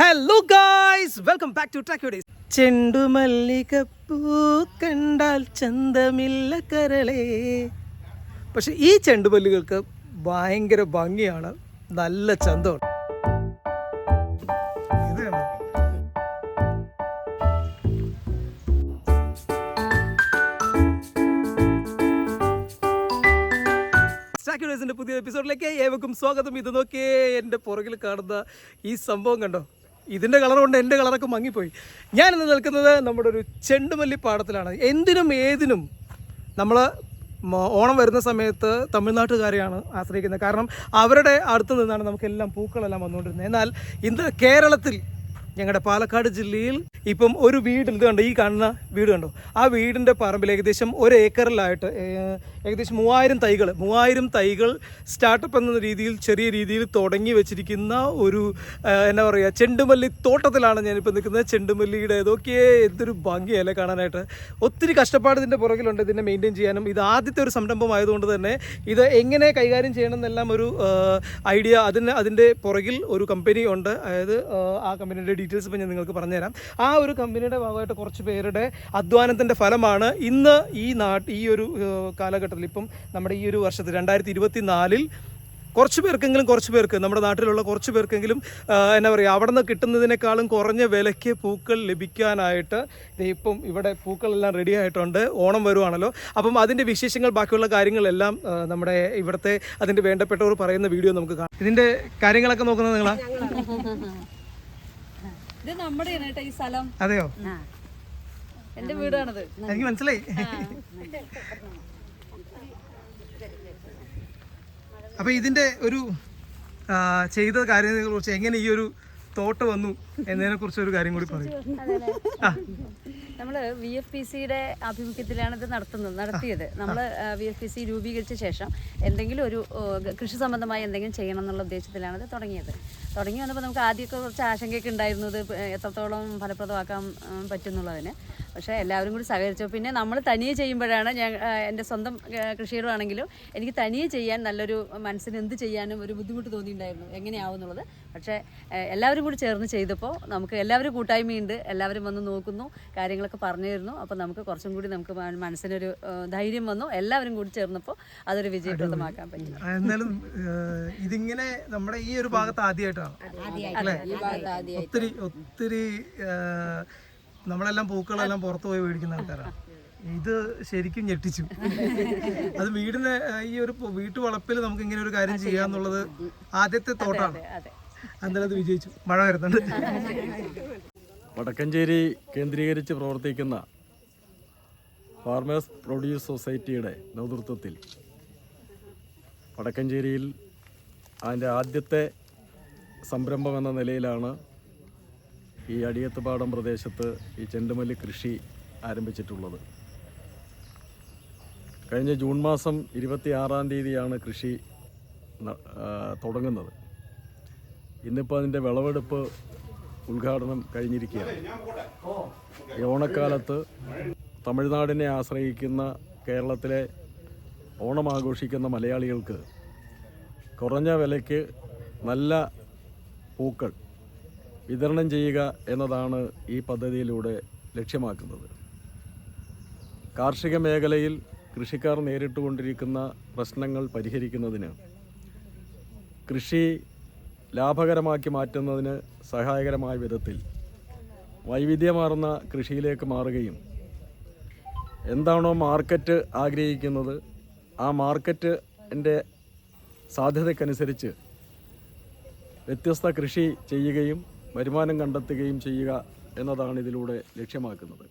Hello guys welcome back to ടാക്യൂഡീസ് ചെണ്ടുമല്ലികപ്പൂ കണ്ടാൽ ചന്തമില്ല കരളേ. പക്ഷെ ഈ ചെണ്ടുമല്ലികൾക്ക് ഭയങ്കര ഭംഗിയാണ്. നല്ല ചന്തമാണ്? പുതിയ എപ്പിസോഡിലേക്ക് ഏവർക്കും സ്വാഗതം. ഇത് നോക്കിയേ എന്റെ പുറകിൽ കാണുന്ന ഈ സംഭവം കണ്ടോ? ഇതിന്റെ കളർ കൊണ്ട് എന്റെ കളറൊക്കെ മങ്ങിപ്പോയി. ഞാൻ ഇന്ന് നിൽക്കുന്നത് നമ്മുടെ ഒരു ചെണ്ടുമല്ലി പാടത്തിലാണ്. എന്തിനും ഏതിനും നമ്മൾ ഓണം വരുന്ന സമയത്ത് തമിഴ്നാട്ടുകാരെയാണ് ആശ്രയിക്കുന്നത്. കാരണം അവരുടെ അടുത്ത് നിന്നാണ് നമുക്കെല്ലാം പൂക്കളെല്ലാം വന്നുകൊണ്ടിരുന്നത്. എന്നാൽ ഇന്ന് കേരളത്തിൽ ഞങ്ങളുടെ പാലക്കാട് ജില്ലയിൽ ഇപ്പം ഒരു വീട് ഇത് കണ്ടോ? ഈ കാണുന്ന വീട് കണ്ടോ? ആ വീടിന്റെ പറമ്പിൽ ഏകദേശം ഒരു ഏക്കറിലായിട്ട് ഏകദേശം മൂവായിരം തൈകൾ മൂവായിരം തൈകൾ സ്റ്റാർട്ടപ്പ് എന്ന രീതിയിൽ ചെറിയ രീതിയിൽ തുടങ്ങി വെച്ചിരിക്കുന്ന ഒരു എന്താ പറയുക ചെണ്ടുമല്ലി തോട്ടത്തിലാണ് ഞാനിപ്പോൾ നിൽക്കുന്നത്. ചെണ്ടുമല്ലിയുടെ ഏതൊക്കെ എന്തൊരു ഭംഗിയല്ലേ കാണാനായിട്ട്. ഒത്തിരി കഷ്ടപ്പാട് ഇതിന്റെ പുറകിലുണ്ട് ഇതിനെ മെയിന്റെയിൻ ചെയ്യാനും. ഇത് ആദ്യത്തെ ഒരു സംരംഭം ആയതുകൊണ്ട് തന്നെ ഇത് എങ്ങനെ കൈകാര്യം ചെയ്യണം എന്നെല്ലാം ഒരു ഐഡിയ അതിന് അതിന്റെ പുറകിൽ ഒരു കമ്പനി ഉണ്ട്. അതായത് ആ കമ്പനിയുടെ ഡീറ്റെയിൽസ് ഇപ്പം ഞാൻ നിങ്ങൾക്ക് പറഞ്ഞുതരാം. ആ ഒരു കമ്പനിയുടെ ഭാഗമായിട്ട് കുറച്ച് പേരുടെ അധ്വാനത്തിന്റെ ഫലമാണ് ഇന്ന് ഈ നാട്ട് ഈ ഒരു കാലഘട്ടത്തിൽ ഇപ്പം നമ്മുടെ ഈ ഒരു വർഷത്തിൽ രണ്ടായിരത്തി ഇരുപത്തി നാലിൽ കുറച്ച് പേർക്കെങ്കിലും കുറച്ച് പേർക്ക് നമ്മുടെ നാട്ടിലുള്ള കുറച്ച് പേർക്കെങ്കിലും എന്താ പറയുക അവിടെ നിന്ന് കിട്ടുന്നതിനേക്കാളും കുറഞ്ഞ വിലയ്ക്ക് പൂക്കൾ ലഭിക്കാനായിട്ട് ഇപ്പം ഇവിടെ പൂക്കളെല്ലാം റെഡി ആയിട്ടുണ്ട്. ഓണം വരുവാണല്ലോ. അപ്പം അതിന്റെ വിശേഷങ്ങൾ ബാക്കിയുള്ള കാര്യങ്ങളെല്ലാം നമ്മുടെ ഇവിടുത്തെ അതിന്റെ വേണ്ടപ്പെട്ടവർ പറയുന്ന വീഡിയോ നമുക്ക് കാണാം. ഇതിന്റെ കാര്യങ്ങളൊക്കെ നോക്കുന്നത് നിങ്ങളാ? ഇത് നമ്മുടെ കേട്ടോ ഈ സ്ഥലം. അതെയോ? എന്റെ വീടാണത്. എനിക്ക് മനസ്സിലായി. അപ്പൊ ഇതിന്റെ ഒരു ചെയ്ത കാര്യങ്ങളെ കുറിച്ച് എങ്ങനെ ഈ ഒരു തോട്ട് വന്നു? എന്നതിനെ കുറിച്ച് ഒരു കാര്യം കൂടി പറയും. നമ്മൾ വി എഫ് പി സിയുടെ ആഭിമുഖ്യത്തിലാണ് ഇത് നടത്തുന്നത് നടത്തിയത്. നമ്മൾ വി എഫ് പി സി രൂപീകരിച്ച ശേഷം എന്തെങ്കിലും ഒരു കൃഷി സംബന്ധമായി എന്തെങ്കിലും ചെയ്യണം എന്നുള്ള ഉദ്ദേശത്തിലാണ് ഇത് തുടങ്ങിയത്. തുടങ്ങി വന്നപ്പോൾ നമുക്ക് ആദ്യമൊക്കെ കുറച്ച് ആശങ്കയൊക്കെ ഉണ്ടായിരുന്നു. ഇത് എത്രത്തോളം ഫലപ്രദമാക്കാൻ പറ്റുന്നുള്ളതിന്. പക്ഷേ എല്ലാവരും കൂടി സഹകരിച്ചു പിന്നെ നമ്മൾ തനിയെ ചെയ്യുമ്പോഴാണ് ഞാൻ എന്റെ സ്വന്തം കൃഷിയിടമാണെങ്കിലും എനിക്ക് തനിയെ ചെയ്യാൻ നല്ലൊരു മനസ്സിന് എന്ത് ചെയ്യാനും ഒരു ബുദ്ധിമുട്ട് തോന്നിയിട്ടുണ്ടായിരുന്നു. എങ്ങനെയാവും എന്നുള്ളത് പക്ഷേ എല്ലാവരും കൂടി ചേർന്ന് ചെയ്തപ്പോൾ നമുക്ക് എല്ലാവരും കൂട്ടായ്മയുണ്ട്. എല്ലാവരും വന്ന് നോക്കുന്നു കാര്യങ്ങളൊക്കെ പറഞ്ഞു തരുന്നു. അപ്പോൾ നമുക്ക് കുറച്ചും കൂടി നമുക്ക് മനസ്സിനൊരു ധൈര്യം വന്നു. എല്ലാവരും കൂടി ചേർന്നപ്പോൾ അതൊരു വിജയപ്രദമാക്കാൻ പറ്റി. എന്നാലും ഇതിങ്ങനെ നമ്മുടെ ഈ ഒരു ഭാഗത്ത് ആദ്യമായിട്ടാണ് ഒത്തിരി ഒത്തിരി നമ്മളെല്ലാം പൂക്കളെല്ലാം പുറത്തു പോയി മേടിക്കുന്ന ആൾക്കാരാണ്. ഇത് ശരിക്കും ഞെട്ടിച്ചു. അത് വീടിന് ഈ ഒരു വീട്ടു വളപ്പിൽ നമുക്ക് ഇങ്ങനെ ഒരു കാര്യം ചെയ്യാന്നുള്ളത് ആദ്യത്തെ തോട്ടാണ്. അത് വിജയിച്ചു. മഴ വരുന്നുണ്ട്. വടക്കഞ്ചേരി കേന്ദ്രീകരിച്ച് പ്രവർത്തിക്കുന്ന ഫാർമേഴ്സ് പ്രൊഡ്യൂസ് സൊസൈറ്റിയുടെ നേതൃത്വത്തിൽ വടക്കഞ്ചേരിയിൽ അതിന്റെ ആദ്യത്തെ സംരംഭം എന്ന നിലയിലാണ് ഈ അടിയത്തുപാടം പ്രദേശത്ത് ഈ ചെണ്ടുമല്ലി കൃഷി ആരംഭിച്ചിട്ടുള്ളത്. കഴിഞ്ഞ ജൂൺ മാസം ഇരുപത്തി ആറാം തീയതിയാണ് കൃഷി തുടങ്ങുന്നത്. ഇന്നിപ്പോൾ അതിന്റെ വിളവെടുപ്പ് ഉദ്ഘാടനം കഴിഞ്ഞിരിക്കുകയാണ്. ഓണക്കാലത്ത് തമിഴ്നാടിനെ ആശ്രയിക്കുന്ന കേരളത്തിലെ ഓണം ആഘോഷിക്കുന്ന മലയാളികൾക്ക് കുറഞ്ഞ വിലയ്ക്ക് നല്ല പൂക്കൾ വിതരണം ചെയ്യുക എന്നതാണ് ഈ പദ്ധതിയിലൂടെ ലക്ഷ്യമാക്കുന്നത്. കാർഷിക മേഖലയിൽ കൃഷിക്കാർ നേരിട്ടുകൊണ്ടിരിക്കുന്ന പ്രശ്നങ്ങൾ പരിഹരിക്കുന്നതിന് കൃഷി ലാഭകരമാക്കി മാറ്റുന്നതിന് സഹായകരമായ വിധത്തിൽ വൈവിധ്യമാർന്ന കൃഷിയിലേക്ക് മാറുകയും എന്താണോ മാർക്കറ്റ് ആഗ്രഹിക്കുന്നത് ആ മാർക്കറ്റിന്റെ സാധ്യതയ്ക്കനുസരിച്ച് വ്യത്യസ്ത കൃഷി ചെയ്യുകയും വരുമാനം കണ്ടെത്തുകയും ചെയ്യുക എന്നതാണ് ഇതിലൂടെ ലക്ഷ്യമാക്കുന്നത്.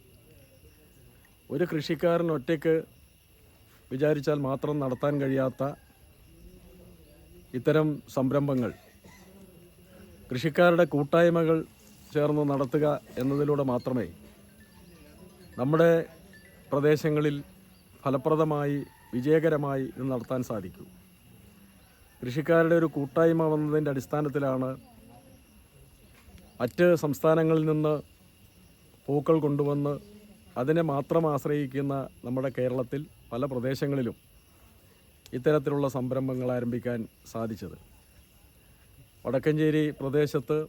ഒരു കൃഷിക്കാരൻ ഒറ്റയ്ക്ക് വിചാരിച്ചാൽ മാത്രം നടത്താൻ കഴിയാത്ത ഇത്തരം സംരംഭങ്ങൾ കൃഷിക്കാരുടെ കൂട്ടായ്മകൾ ചേർന്ന് നടത്തുക എന്നതിലൂടെ മാത്രമേ നമ്മുടെ പ്രദേശങ്ങളിൽ ഫലപ്രദമായി വിജയകരമായി ഇത് നടത്താൻ സാധിക്കൂ. കൃഷിക്കാരുടെ ഒരു കൂട്ടായ്മ വന്നതിന്റെ അടിസ്ഥാനത്തിലാണ് മറ്റ് സംസ്ഥാനങ്ങളിൽ നിന്ന് പൂക്കൾ കൊണ്ടുവന്ന് അതിനെ മാത്രം ആശ്രയിക്കുന്ന നമ്മുടെ കേരളത്തിൽ പല പ്രദേശങ്ങളിലും ഇത്തരത്തിലുള്ള സംരംഭങ്ങൾ ആരംഭിക്കാൻ സാധിച്ചത്. വടക്കഞ്ചേരി പ്രദേശത്ത്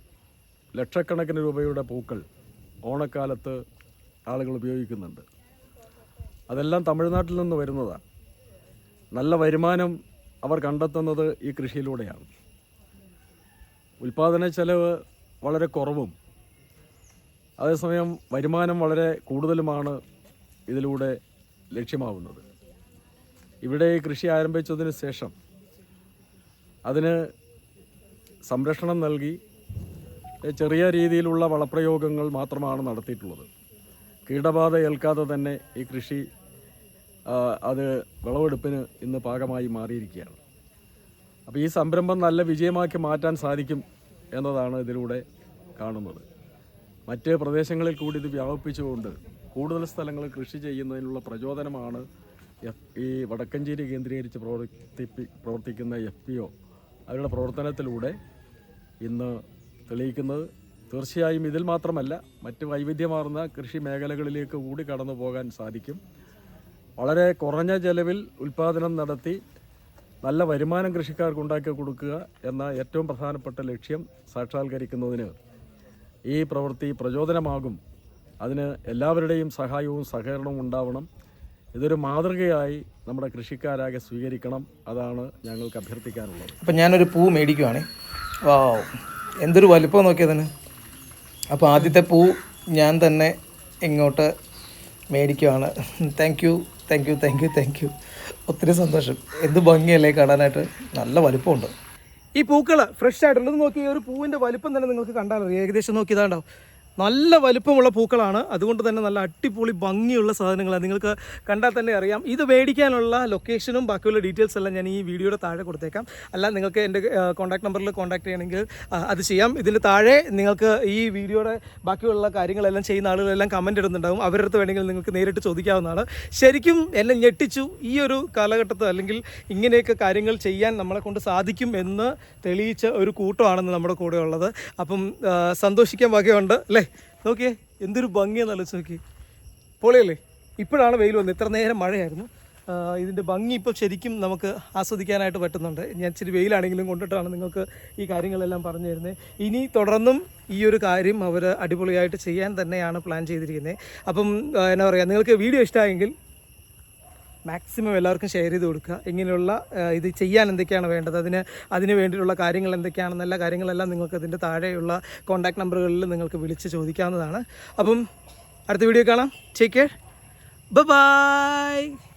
ലക്ഷക്കണക്കിന് രൂപയുടെ പൂക്കൾ ഓണക്കാലത്ത് ആളുകൾ ഉപയോഗിക്കുന്നുണ്ട്. അതെല്ലാം തമിഴ്നാട്ടിൽ നിന്ന് വരുന്നതാണ്. നല്ല വരുമാനം അവർ കണ്ടെത്തുന്നത് ഈ കൃഷിയിലൂടെയാണ്. ഉൽപാദന ചെലവ് വളരെ കുറവും. അതേസമയം വരുമാനം വളരെ കൂടുതലുമാണ് ഇതിലൂടെ ലക്ഷ്യമാവുന്നത്. ഇവിടെ കൃഷി ആരംഭിച്ചതിന് ശേഷം അതിന് സംരക്ഷണം നൽകി ചെറിയ രീതിയിലുള്ള വളപ്രയോഗങ്ങൾ മാത്രമാണ് നടത്തിയിട്ടുള്ളത്. കീടബാധ ഏൽക്കാതെ തന്നെ ഈ കൃഷി അത് വിളവെടുപ്പിന് ഇന്ന് പാകമായി മാറിയിരിക്കുകയാണ്. അപ്പോൾ ഈ സംരംഭം നല്ല വിജയമാക്കി മാറ്റാൻ സാധിക്കും എന്നതാണ് ഇതിലൂടെ കാണുന്നത്. മറ്റ് പ്രദേശങ്ങളിൽ കൂടി ഇത് വ്യാപിപ്പിച്ചുകൊണ്ട് കൂടുതൽ സ്ഥലങ്ങൾ കൃഷി ചെയ്യുന്നതിനുള്ള പ്രചോദനമാണ് ഈ വടക്കഞ്ചേരി കേന്ദ്രീകരിച്ച് പ്രവർത്തിപ്പി പ്രവർത്തിക്കുന്ന എഫ് പി ഒ. അവരുടെ പ്രവർത്തനത്തിലൂടെ ഇന്ന് തെളിയിക്കുന്നത് തീർച്ചയായും ഇതിൽ മാത്രമല്ല മറ്റ് വൈവിധ്യമാർന്ന കൃഷി മേഖലകളിലേക്ക് കൂടി കടന്നു പോകാൻ സാധിക്കും. വളരെ കുറഞ്ഞ ചെലവിൽ ഉൽപ്പാദനം നടത്തി നല്ല വരുമാനം കൃഷിക്കാർക്ക് ഉണ്ടാക്കി കൊടുക്കുക എന്ന ഏറ്റവും പ്രധാനപ്പെട്ട ലക്ഷ്യം സാക്ഷാത്കരിക്കുന്നതിന് ഈ പ്രവൃത്തി പ്രചോദനമാകും. അതിന് എല്ലാവരുടെയും സഹായവും സഹകരണവും ഉണ്ടാവണം. ഇതൊരു മാതൃകയായി നമ്മുടെ കൃഷിക്കാരാകെ സ്വീകരിക്കണം. അതാണ് ഞങ്ങൾക്ക് അഭ്യർത്ഥിക്കാനുള്ളത്. അപ്പം ഞാനൊരു പൂ മേടിക്കുവാണേ. വാ എന്തൊരു വലിപ്പം നോക്കിയതിന്. അപ്പോൾ ആദ്യത്തെ പൂ ഞാൻ തന്നെ ഇങ്ങോട്ട് മേടിക്കുവാണ്. Thank you thank you thank you thank you ഒത്തിരി സന്തോഷം. എന്ത് ഭംഗിയല്ലേ കാണാനായിട്ട്. നല്ല വലിപ്പമുണ്ട്. ഈ പൂക്കൾ ഫ്രഷ് ആയിട്ടുള്ളത് നോക്കി ഒരു പൂവിന്റെ വലിപ്പം തന്നെ നിങ്ങൾക്ക് കണ്ടാലറിയാം ഏകദേശം നോക്കി ഇതാണ്ടാവും. നല്ല വലുപ്പമുള്ള പൂക്കളാണ്. അതുകൊണ്ട് തന്നെ നല്ല അടിപൊളി ഭംഗിയുള്ള സാധനങ്ങളാണ്. നിങ്ങൾക്ക് കണ്ടാൽ തന്നെ അറിയാം. ഇത് മേടിക്കാനുള്ള ലൊക്കേഷനും ബാക്കിയുള്ള ഡീറ്റെയിൽസ് എല്ലാം ഞാൻ ഈ വീഡിയോയുടെ താഴെ കൊടുത്തേക്കാം. അല്ല നിങ്ങൾക്ക് എന്റെ കോൺടാക്ട് നമ്പറിൽ കോൺടാക്ട് ചെയ്യണമെങ്കിൽ അത് ചെയ്യാം. ഇതിന് താഴെ നിങ്ങൾക്ക് ഈ വീഡിയോയുടെ ബാക്കിയുള്ള കാര്യങ്ങളെല്ലാം ചെയ്യുന്ന ആളുകളെല്ലാം കമന്റ് ഇടുന്നുണ്ടാവും. അവരുടെ അടുത്ത് വേണമെങ്കിൽ നിങ്ങൾക്ക് നേരിട്ട് ചോദിക്കാവുന്നതാണ്. ശരിക്കും എന്നെ ഞെട്ടിച്ചു. ഈ ഒരു കാലഘട്ടത്തിൽ അല്ലെങ്കിൽ ഇങ്ങനെയൊക്കെ കാര്യങ്ങൾ ചെയ്യാൻ നമ്മളെ കൊണ്ട് സാധിക്കും എന്ന് തെളിയിച്ച ഒരു കൂട്ടമാണെന്ന് നമ്മുടെ കൂടെ ഉള്ളത്. അപ്പം സന്തോഷിക്കാൻ വകയുണ്ട് അല്ലേ? നോക്കിയേ എന്തൊരു ഭംഗിയാന്ന് ആലോചിച്ച് നോക്കി പൊളിയല്ലേ ഇപ്പോഴാണ് വെയിൽ വന്നത്. ഇത്ര നേരം മഴയായിരുന്നു. ഇതിന്റെ ഭംഗി ഇപ്പോൾ ശരിക്കും നമുക്ക് ആസ്വദിക്കാനായിട്ട് പറ്റുന്നുണ്ട്. ഞാൻ ഇച്ചിരി വെയിലാണെങ്കിലും കൊണ്ടിട്ടാണ് നിങ്ങൾക്ക് ഈ കാര്യങ്ങളെല്ലാം പറഞ്ഞു തരുന്നത്. ഇനി തുടർന്നും ഈ ഒരു കാര്യം അവർ അടിപൊളിയായിട്ട് ചെയ്യാൻ തന്നെയാണ് പ്ലാൻ ചെയ്തിരിക്കുന്നത്. അപ്പം എന്നാ പറയുക നിങ്ങൾക്ക് വീഡിയോ ഇഷ്ടമായെങ്കിൽ മാക്സിമം എല്ലാവർക്കും ഷെയർ ചെയ്ത് കൊടുക്കുക. ഇങ്ങനെയുള്ള ഇത് ചെയ്യാൻ എന്തൊക്കെയാണ് വേണ്ടത്? അതിന് അതിന് വേണ്ടിയിട്ടുള്ള കാര്യങ്ങൾ എന്തൊക്കെയാണെന്ന് എല്ലാ കാര്യങ്ങളെല്ലാം നിങ്ങൾക്ക് അതിന്റെ താഴെയുള്ള കോൺടാക്ട് നമ്പറുകളിൽ നിങ്ങൾക്ക് വിളിച്ച് ചോദിക്കാവുന്നതാണ്. അപ്പം അടുത്ത വീഡിയോ കാണാം. Take care bye